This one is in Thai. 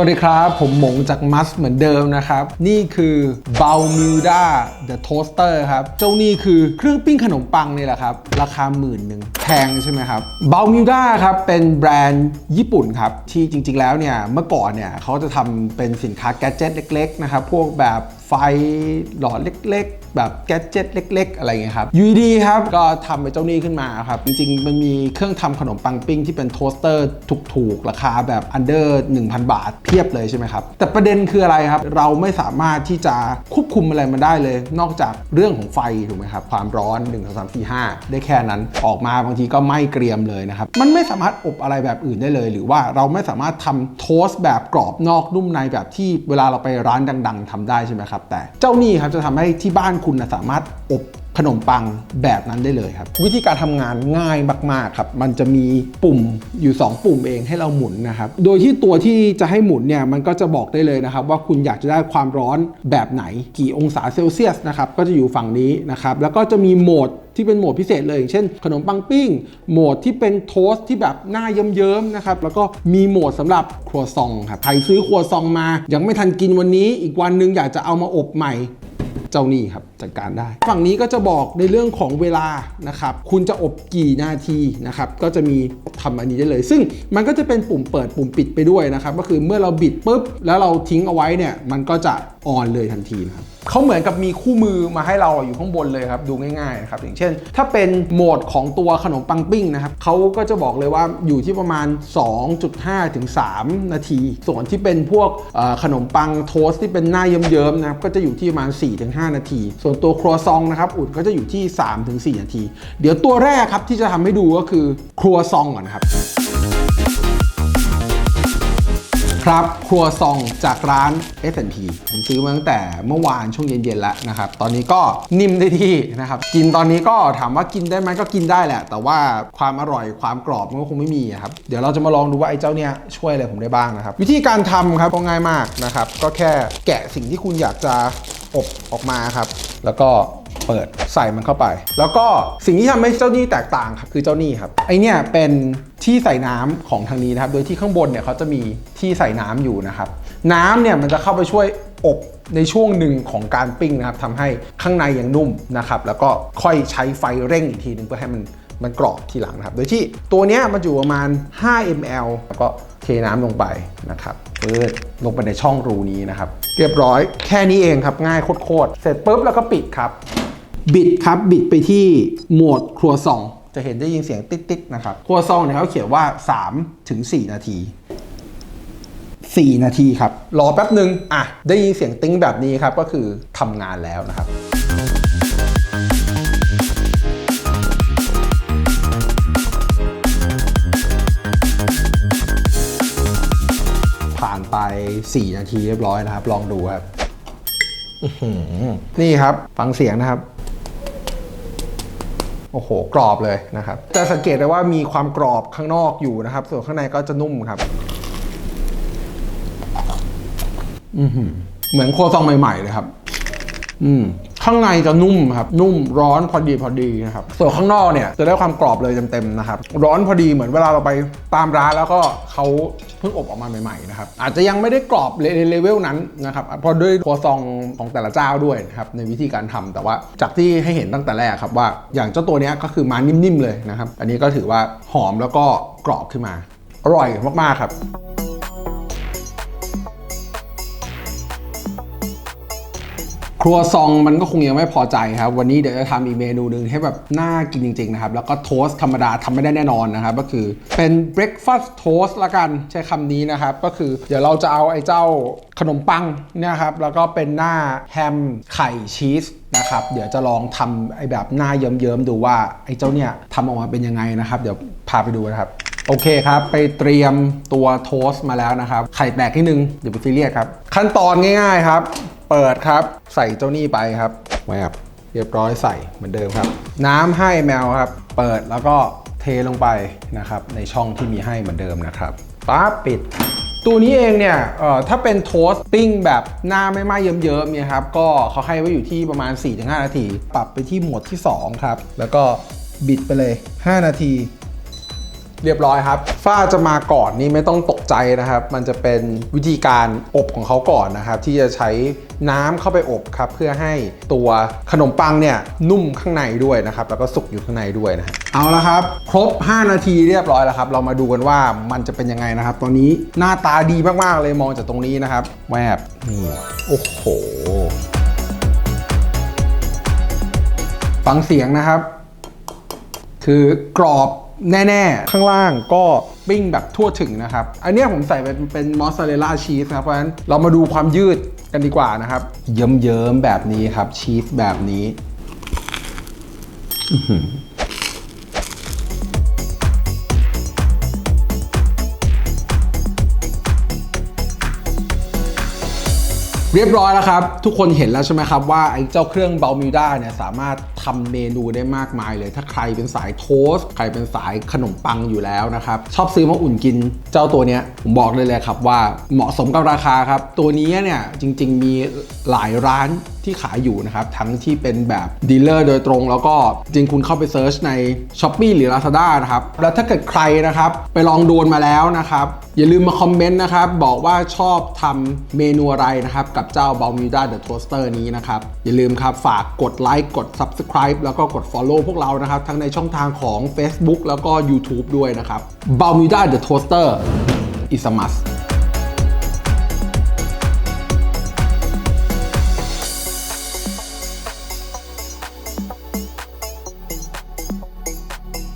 วัสดีครับ ผมหมงจากมัสเหมือนเดิมนะครับ นี่คือเบลมิวดาเดอะโทสเตอร์ครับ เจ้านี่คือเครื่องปิ้งขนมปังนี่แหละครับ ราคาหมื่นหนึ่งแพงใช่ไหมครับ b a l m u d a ครับเป็นแบรนด์ญี่ปุ่นครับ ที่จริงๆแล้วเนี่ยเมื่อก่อนเนี่ยเขาจะทำเป็นสินค้าแกดเจิตเล็กๆนะครับ พวกแบบไฟหลอดเล็กๆ แบบแกดเจิตเล็ก ๆ อะไรเงี้ยครับยูดีครับ ก็ทำเป็นเจ้านี้ขึ้นมาครับ จริงๆ มันมีเครื่องทำขนมปังปิ้งที่เป็นโทสเตอร์ถูกๆ ราคาแบบอันเดอร์1,000 บาทเพียบเลยใช่ไหมครับ แต่ประเด็นคืออะไรครับ เราไม่สามารถที่จะควบคุมอะไรมันได้เลย นอกจากเรื่องของไฟถูกไหมครับความร้อน 1 2 3 4 5 ได้แค่นั้นออกมาบางทีก็ไหม้เกรียมเลยนะครับ มันไม่สามารถอบอะไรแบบอื่นได้เลย หรือว่าเราไม่สามารถทำโทสต์แบบกรอบนอกนุ่มในแบบที่เวลาเราไปร้านดัง ๆทำได้ใช่ไหมครับ แต่เจ้านี่ครับจะทำให้ที่บ้านคุณนะสามารถอบ ขนมปังแบบนั้นได้เลยครับ วิธีการทำงานง่ายมากๆครับ มันจะมีปุ่มอยู่ 2 ปุ่มเองให้เราหมุนนะครับ โดยที่ตัวที่จะให้หมุนเนี่ยมันก็จะบอกได้เลยนะครับ ว่าคุณอยากจะได้ความร้อนแบบไหนกี่องศาเซลเซียสนะครับก็จะอยู่ฝั่งนี้นะครับ แล้วก็จะมีโหมดที่เป็นโหมดพิเศษเลยอย่างเช่น ขนมปังปิ้ง โหมดที่เป็นโทสที่แบบหน้าเยิ้มๆนะครับ แล้วก็มีโหมดสำหรับครัวซองครับใครซื้อครัวซองมา ยังไม่ทันกินวันนี้ อีกวันหนึงอยากจะเอามาอบใหม่ เจ้านี่ครับจัดการได้ ฝั่งนี้ก็จะบอกในเรื่องของเวลานะครับคุณจะอบกี่นาทีนะครับก็จะมีทำอันนี้ได้เลย ซึ่งมันก็จะเป็นปุ่มเปิดปุ่มปิดไปด้วยนะครับก็คือเมื่อเราบิดปุ๊บแล้วเราทิ้งเอาไว้เนี่ยมันก็จะ ออนเลยทันทีนะครับเขาเหมือนกับมีคู่มือมาให้เราอยู่ข้างบนเลยครับดูง่ายๆนะครับอย่างเช่น ถ้าเป็นโหมดของตัวขนมปังปิ้งนะครับเขาก็จะบอกเลยว่าอยู่ที่ประมาณ 2.5 ถึง 3 นาที ส่วนที่เป็นพวกขนมปังโทสต์ที่เป็นหน้าเยิ้มๆนะครับก็จะอยู่ที่ประมาณ 4-5 นาที ส่วนตัวครัวซองนะครับอุ่นก็จะอยู่ที่ 3-4 นาที เดี๋ยวตัวแรกครับที่จะทำให้ดูก็คือครัวซองก่อนนะครับ ครับ ครัวซองจากร้าน S&P ผมซื้อมาตั้งแต่เมื่อวานช่วงเย็นๆแล้วนะครับ ตอนนี้ก็นิ่มได้ที่นะครับ กินตอนนี้ก็ถามว่ากินได้ไหมก็กินได้แหละ แต่ว่าความอร่อยความกรอบมันก็คงไม่มีครับ เดี๋ยวเราจะมาลองดูว่าไอ้เจ้าเนี้ยช่วยอะไรผมได้บ้างนะครับ วิธีการทำครับก็ง่ายมากนะครับ ก็แค่แกะสิ่งที่คุณอยากจะอบออกมาครับ แล้วก็ เปิดใส่มันเข้าไป แล้วก็สิ่งที่ทำให้เจ้านี่แตกต่างครับคือเจ้านี่ครับไอเนี่ยเป็นที่ใส่น้ำของทางนี้นะครับ โดยที่ข้างบนเนี่ยเขาจะมีที่ใส่น้ำอยู่นะครับ น้ำเนี่ยมันจะเข้าไปช่วยอบในช่วงหนึ่งของการปิ้งนะครับทำให้ข้างในยังนุ่มนะครับ แล้วก็ค่อยใช้ไฟเร่งอีกทีหนึงเพื่อให้มันมันกรอบทีหลังนะครับ โดยที่ตัวเนี้ยมันอยู่ประมาณ 5 ml แล้วก็เทน้ำลงไปนะครับเปิดลงไปในช่องรูนี้นะครับ เรียบร้อยแค่นี้เองครับง่ายโคตร เสร็จปุ๊บแล้วก็ปิดครับ บิดครับบิดไปที่โหมดครัวซอง จะเห็นได้ยินเสียงติ๊กๆนะครับครัวซองเนี่ยเขาเขียนว่า3ถึง4นาที 4 นาทีครับ รอแป๊บหนึ่งอะ ได้ยินเสียงติ้งแบบนี้ครับ ก็คือทำงานแล้วนะครับผ่านไป 4 นาทีเรียบร้อยนะครับ ลองดูครับอื้อหือนี่ครับ ฟังเสียงนะครับ โอ้โห กรอบเลยนะครับ จะสังเกตได้ว่ามีความกรอบข้างนอกอยู่นะครับ ส่วนข้างในก็จะนุ่มครับ อืเหมือนโครัวซองใหม่ๆเลยครับ อืม ข้างในจะนุ่มครับนุ่มร้อนพอดีพอดีนะครับส่วนข้างนอกเนี่ยจะได้ความกรอบเลยเต็มๆนะครับร้อนพอดีเหมือนเวลาเราไปตามร้านแล้วก็เขาเพิ่งอบออกมาใหม่ๆนะครับอาจจะยังไม่ได้กรอบในเลเวลนั้นนะครับเพราะด้วยครัวซองของแต่ละเจ้าด้วยนะครับในวิธีการทำแต่ว่าจากที่ให้เห็นตั้งแต่แรกครับว่าอย่างเจ้าตัวเนี้ยก็คือมานิ่มๆเลยนะครับ อันนี้ก็ถือว่าหอมแล้วก็กรอบขึ้นมา อร่อยมากๆครับ รัวซองมันก็คงยังไม่พอใจครับ วันนี้เดี๋ยวจะทำอีกเมนูหนึ่งให้แบบน่ากินจริง ๆ นะครับ แล้วก็โทสต์ธรรมดาทำไม่ได้แน่นอนนะครับ ก็คือเป็น breakfast toast ละกันใช้คำนี้นะครับ ก็คือเดี๋ยวเราจะเอาไอ้เจ้าขนมปังเนี่ยครับ แล้วก็เป็นหน้าแฮมไข่ชีสนะครับ เดี๋ยวจะลองทำไอ้แบบหน้าเยิ้มๆดูว่าไอ้เจ้าเนี่ยทำออกมาเป็นยังไงนะครับ เดี๋ยวพาไปดูนะครับโอเคครับ ไปเตรียมตัวโทสต์มาแล้วนะครับ ไข่แตกนิดนึง เดี๋ยวไปซีเรียสครับ ขั้นตอนง่ายๆครับ เปิดครับ ใส่เจ้านี่ไปครับแวบเรียบร้อยใส่เหมือนเดิมครับ น้ำให้แมวครับ เปิดแล้วก็เทลงไปนะครับ ในช่องที่มีให้เหมือนเดิมนะครับปั๊บปิด ตัวนี้เองเนี่ยเอ่อถ้าเป็นโทสต์ปิ้งแบบหน้าไม่ไหม้เยิ้มๆเนี่ยครับก็เขาให้ไว้อยู่ที่ประมาณ 4-5 นาที ปรับไปที่โหมดที่ 2 ครับ แล้วก็บิดไปเลย 5 นาที เรียบร้อยครับ ฝ้าจะมาก่อนนี่ไม่ต้องตกใจนะครับ มันจะเป็นวิธีการอบของเขาก่อนนะครับ ที่จะใช้น้ำเข้าไปอบครับ เพื่อให้ตัวขนมปังเนี่ยนุ่มข้างในด้วยนะครับ แล้วก็สุกอยู่ข้างในด้วยนะฮะเอาละครับ ครบ 5 นาทีเรียบร้อยแล้วครับ เรามาดูกันว่ามันจะเป็นยังไงนะครับ ตอนนี้หน้าตาดีมากๆเลยมองจากตรงนี้นะครับแวบนี่โอ้โหฟังเสียงนะครับ คือกรอบ แน่ๆ ข้างล่างก็ปิ้งแบบทั่วถึงนะครับ อันนี้ผมใส่เป็นเป็นมอสซาเรลล่าชีสนะครับ เพราะฉะนั้นเรามาดูความยืดกันดีกว่านะครับ เยิ้มๆแบบนี้ครับชีสแบบนี้ เรียบร้อยแล้วครับ ทุกคนเห็นแล้วใช่ไหมครับว่าไอ้เจ้าเครื่องเบลมิวด้าเนี่ยสามารถทำเมนูได้มากมายเลย ถ้าใครเป็นสายโทสใครเป็นสายขนมปังอยู่แล้วนะครับ ชอบซื้อมาอุ่นกินเจ้าตัวเนี้ยผมบอกเลยเลยครับว่าเหมาะสมกับราคาครับ ตัวนี้เนี่ยจริง ๆ มีหลายร้าน ที่ขายอยู่นะครับ ทั้งที่เป็นแบบดีลเลอร์โดยตรง แล้วก็จริงคุณเข้าไปเซิร์ชใน s h อ p e e หรือ Lazada นะครับ แล้วถ้าเกิดใครนะครับ ไปลองโดนมาแล้วนะครับ อย่าลืมมาคอมเมนต์นะครับ บอกว่าชอบทำเมนูอะไรนะครับ กับเจ้า b a l m u d a The Toaster นี้นะครับ อย่าลืมครับฝากกดไลค์กด Subscribe แล้วก็กด Follow พวกเรานะครับ ทั้งในช่องทางของ Facebook แล้วก็ YouTube ด้วยนะครับ b a l m u d a The Toaster is a must